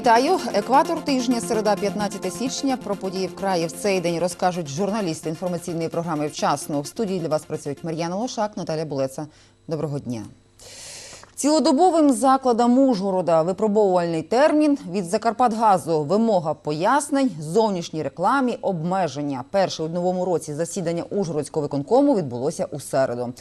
Вітаю! Екватор тижня, середа, 15 січня. Про події в краї в цей день розкажуть журналісти інформаційної програми «Вчасно». В студії для вас працюють Мар'яна Лошак, Наталя Булеца. Доброго дня. Цілодобовим закладам Ужгорода випробовувальний термін від Закарпатгазу вимога пояснень, зовнішній рекламі, обмеження. Перше у новому році засідання Ужгородського виконкому відбулося у середу.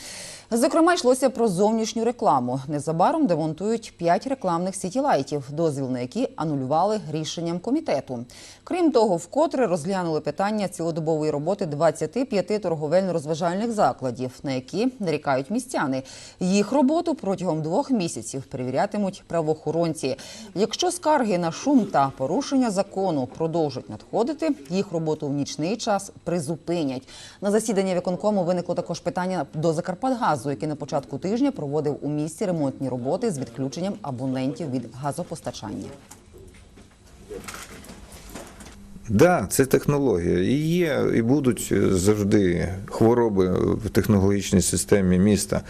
Зокрема, йшлося про зовнішню рекламу. Незабаром демонтують п'ять рекламних сітілайтів, дозвіл на які анулювали рішенням комітету. Крім того, вкотре розглянули питання цілодобової роботи 25 торговельно-розважальних закладів, на які нарікають містяни. Їх роботу протягом двох місяців перевірятимуть правоохоронці. Якщо скарги на шум та порушення закону продовжать надходити, їх роботу в нічний час призупинять. На засіданні виконкому виникло також питання до Закарпатгазу, який на початку тижня проводив у місті ремонтні роботи з відключенням абонентів від газопостачання. Да, це технологія. І є, і будуть завжди хвороби в технологічній системі міста,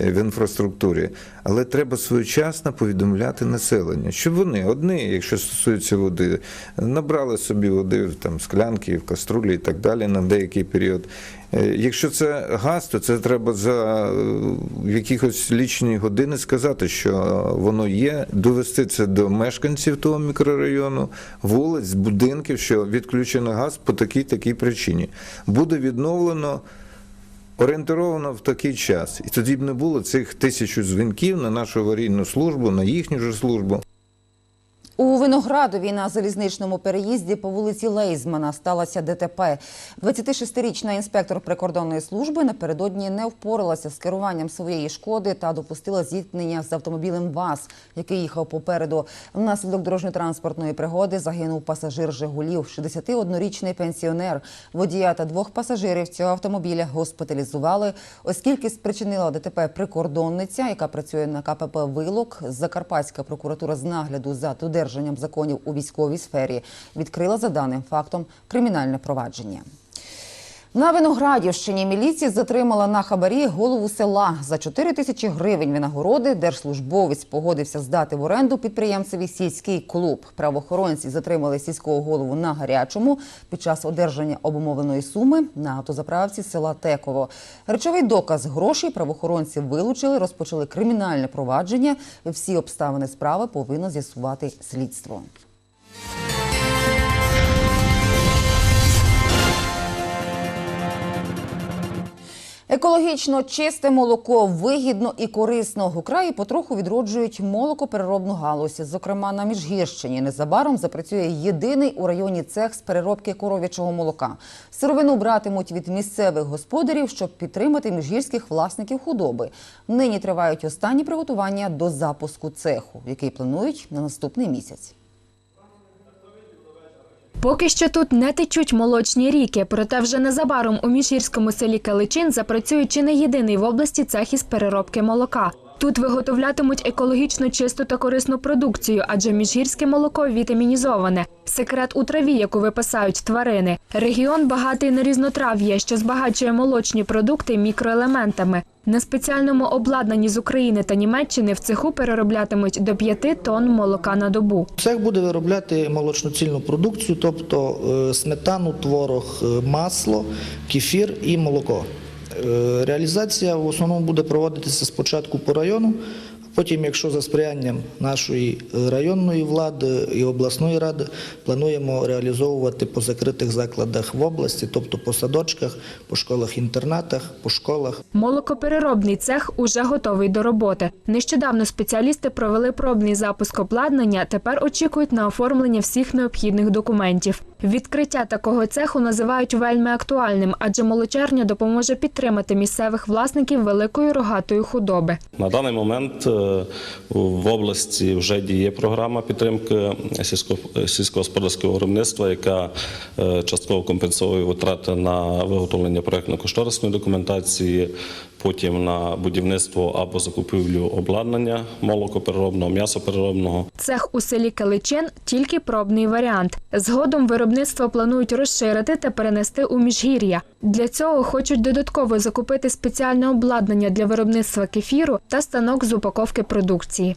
е, в інфраструктурі. Але треба своєчасно повідомляти населення, щоб вони одні, якщо стосується води, набрали собі води в там склянки, в каструлі і так далі на деякий період. Е, Якщо це газ, то це треба за е, якихось лічні години сказати, що воно є, довести це до мешканців того мікрорайону, вулиць, будинків, що відключено газ по такій такій причині. Буде відновлено. Орієнтовано в такий час, і тоді б не було цих тисячу дзвінків на нашу аварійну службу, на їхню ж службу. У Виноградові на залізничному переїзді по вулиці Лейзмана сталося ДТП. 26-річна інспектор прикордонної служби напередодні не впоралася з керуванням своєї шкоди та допустила зіткнення з автомобілем ВАЗ, який їхав попереду. Внаслідок дорожньо-транспортної пригоди загинув пасажир Жигулів, 61-річний пенсіонер. Водія та двох пасажирів цього автомобіля госпіталізували, оскільки спричинила ДТП прикордонниця, яка працює на КПП Вилок. Закарпатська прокуратура з нагляду за додержанням законів у військовій сфері відкрила за даним фактом кримінальне провадження. На Виноградівщині міліція затримала на хабарі голову села за 4 тисячі гривень винагороди. Держслужбовець погодився здати в оренду підприємцеві сільський клуб. Правоохоронці затримали сільського голову на гарячому під час одержання обумовленої суми на автозаправці села Теково. Речовий доказ грошей правоохоронці вилучили, розпочали кримінальне провадження. Всі обставини справи повинно з'ясувати слідство. Екологічно чисте молоко вигідно і корисно. У краї потроху відроджують молокопереробну галузь. Зокрема, на Міжгірщині незабаром запрацює єдиний у районі цех з переробки коров'ячого молока. Сировину братимуть від місцевих господарів, щоб підтримати міжгірських власників худоби. Нині тривають останні приготування до запуску цеху, який планують на наступний місяць. Поки що тут не течуть молочні ріки, проте вже незабаром у міжгірському селі Каличин запрацює чи не єдиний в області цех із переробки молока. Тут виготовлятимуть екологічно чисту та корисну продукцію, адже міжгірське молоко вітамінізоване. Секрет у траві, яку випасають тварини. Регіон багатий на різнотрав'я, що збагачує молочні продукти мікроелементами. На спеціальному обладнанні з України та Німеччини в цеху перероблятимуть до 5 тонн молока на добу. Цех буде виробляти молочноцільну продукцію, тобто е, сметану, творог, е, масло, кефір і молоко. Е, Реалізація в основному буде проводитися спочатку по району, потім, якщо за сприянням нашої районної влади і обласної ради, плануємо реалізовувати по закритих закладах в області, тобто по садочках, по школах-інтернатах, по школах. Молокопереробний цех уже готовий до роботи. Нещодавно спеціалісти провели пробний запуск обладнання. Тепер очікують на оформлення всіх необхідних документів. Відкриття такого цеху називають вельми актуальним, адже молочерня допоможе підтримати місцевих власників великої рогатої худоби. На даний момент е, в області вже діє програма підтримки сільсько- сільськогосподарського виробництва, яка е, частково компенсує витрати на виготовлення проєктно-кошторисної документації, потім на будівництво або закупівлю обладнання молокопереробного, м'ясопереробного. Цех у селі Каличин тільки пробний варіант. Згодом виробництво планують розширити та перенести у міжгір'я. Для цього хочуть додатково закупити спеціальне обладнання для виробництва кефіру та станок з упаковки продукції.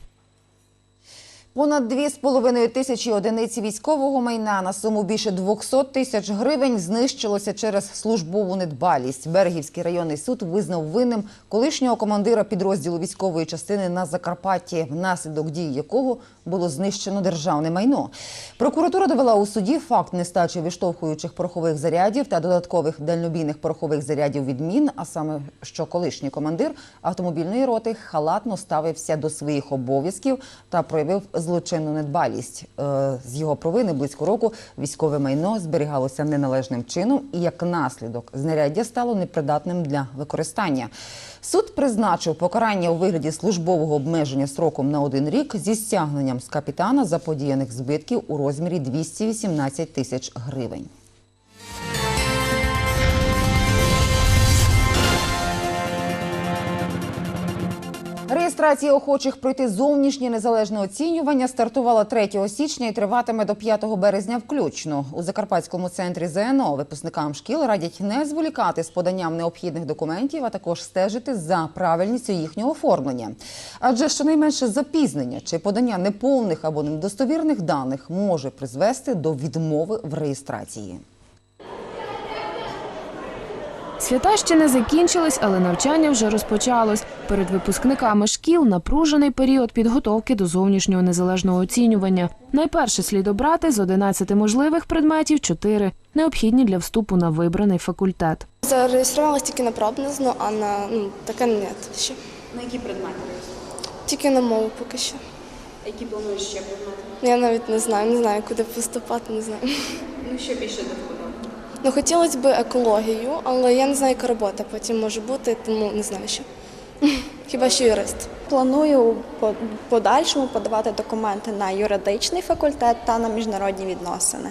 Понад 2,5 тисячі одиниць військового майна на суму більше 200 тисяч гривень знищилося через службову недбалість. Берегівський районний суд визнав винним колишнього командира підрозділу військової частини на Закарпатті, внаслідок дій якого було знищено державне майно. Прокуратура довела у суді факт нестачі виштовхуючих порохових зарядів та додаткових дальнобійних порохових зарядів від мін, а саме що колишній командир автомобільної роти халатно ставився до своїх обов'язків та проявив злочинну недбалість. Е, З його провини близько року військове майно зберігалося неналежним чином, і як наслідок знаряддя стало непридатним для використання. Суд призначив покарання у вигляді службового обмеження сроком на один рік зі стягненням з капітана заподіяних збитків у розмірі 218 тисяч гривень. Реєстрація охочих пройти зовнішнє незалежне оцінювання стартувала 3 січня і триватиме до 5 березня включно. У Закарпатському центрі ЗНО випускникам шкіл радять не зволікати з поданням необхідних документів, а також стежити за правильністю їхнього оформлення. Адже щонайменше запізнення чи подання неповних або недостовірних даних може призвести до відмови в реєстрації. Свята ще не закінчились, але навчання вже розпочалось. Перед випускниками шкіл напружений період підготовки до зовнішнього незалежного оцінювання. Найперше слід обрати з 11 можливих предметів 4, необхідні для вступу на вибраний факультет. Зареєструвалась тільки на пробне ЗНО, а на ну, таке ні ще. На які предмети? Тільки на мову поки що. Які плануєш ще предмети? Я навіть не знаю, не знаю, куди поступати, не знаю. Ну, що більше до? Ну, хотілося б екологію, але я не знаю, яка робота потім може бути, тому не знаю що. Хіба що юрист. Планую по подальшому подавати документи на юридичний факультет та на міжнародні відносини.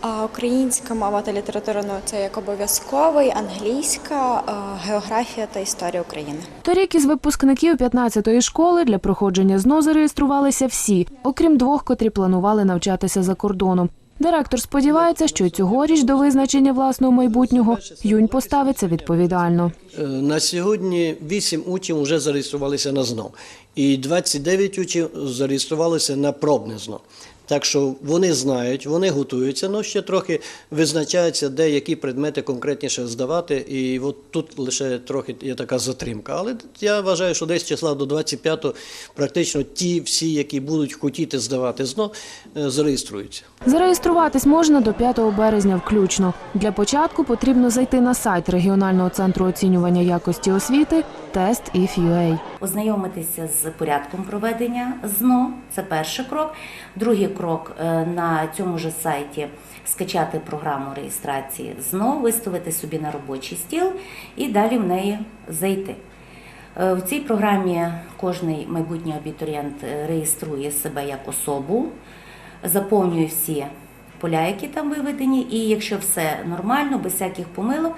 А українська мова та література ну, це як обов'язковий, англійська, географія та історія України. Торік із випускників 15-ї школи для проходження ЗНО зареєструвалися всі, окрім двох, котрі планували навчатися за кордоном. Директор сподівається, що цьогоріч до визначення власного майбутнього юнь поставиться відповідально. Е, На сьогодні 8 учнів вже зареєструвалися на ЗНО, і 29 учнів зареєструвалися на пробне ЗНО. Так що вони знають, вони готуються, але ще трохи визначаються, де які предмети конкретніше здавати. І от тут лише трохи є така затримка. Але я вважаю, що десь числа до 25-го практично ті всі, які будуть хотіти здавати ЗНО, е, зареєструються. Зареєструватись можна до 5 березня включно. Для початку потрібно зайти на сайт регіонального центру оцінювання якості освіти test.if.ua. ознайомитися з порядком проведення ЗНО. Це перший крок. Другий крок е, на цьому ж сайті скачати програму реєстрації ЗНО, виставити собі на робочий стіл і далі в неї зайти. Е, В цій програмі кожний майбутній абітурієнт е, реєструє себе як особу, заповнює всі поля, які там виведені, і якщо все нормально, без всяких помилок,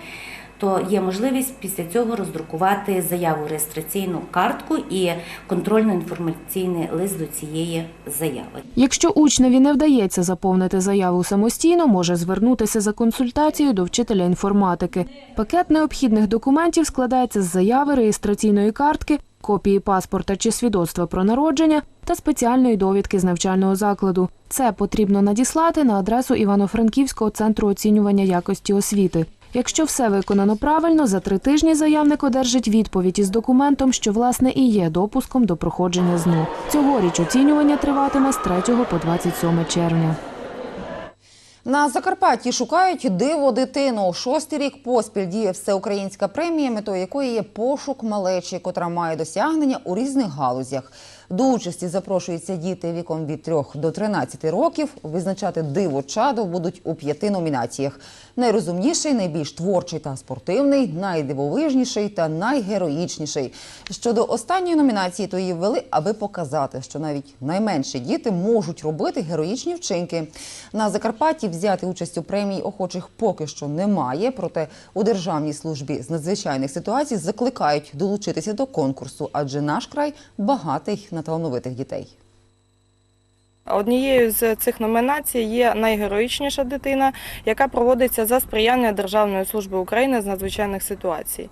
то є можливість після цього роздрукувати заяву реєстраційну картку і контрольно-інформаційний лист до цієї заяви. Якщо учневі не вдається заповнити заяву самостійно, може звернутися за консультацією до вчителя інформатики. Пакет необхідних документів складається з заяви реєстраційної картки, копії паспорта чи свідоцтва про народження та спеціальної довідки з навчального закладу. Це потрібно надіслати на адресу Івано-Франківського центру оцінювання якості освіти. Якщо все виконано правильно, за три тижні заявник одержить відповідь із документом, що власне і є допуском до проходження ЗНО. Цьогоріч оцінювання триватиме з 3 по 27 червня. На Закарпатті шукають диво дитину. Шостий рік поспіль діє всеукраїнська премія, метою якої є пошук малечі, котра має досягнення у різних галузях. До участі запрошуються діти віком від 3 до 13 років. Визначати диво чадо будуть у п'яти номінаціях: найрозумніший, найбільш творчий та спортивний, найдивовижніший та найгероїчніший. Щодо останньої номінації, то її ввели, аби показати, що навіть найменші діти можуть робити героїчні вчинки. На Закарпатті взяти участь у премії охочих поки що немає. Проте у Державній службі з надзвичайних ситуацій закликають долучитися до конкурсу, адже наш край багатий на талановитих дітей. Однією з цих номінацій є найгероїчніша дитина, яка проводиться за сприяння Державної служби України з надзвичайних ситуацій.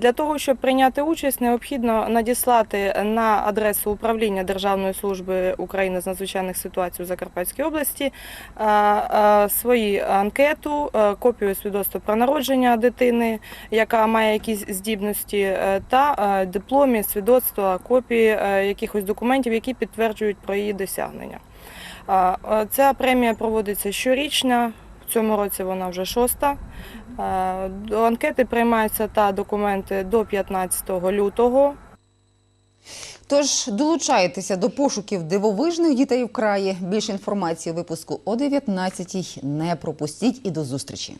Для того, щоб прийняти участь, необхідно надіслати на адресу управління Державної служби України з надзвичайних ситуацій у Закарпатській області е, е, свої анкету, е, копію свідоцтва про народження дитини, яка має якісь здібності, та дипломі, свідоцтва, копії якихось документів, які підтверджують про її досягнення. Е, Ця премія проводиться щорічно. В цьому році вона вже шоста. Е, До анкети приймаються та документи до 15 лютого. Тож долучайтеся до пошуків дивовижних дітей в краї. Більше інформації у випуску о 19-й. Не пропустіть і до зустрічі.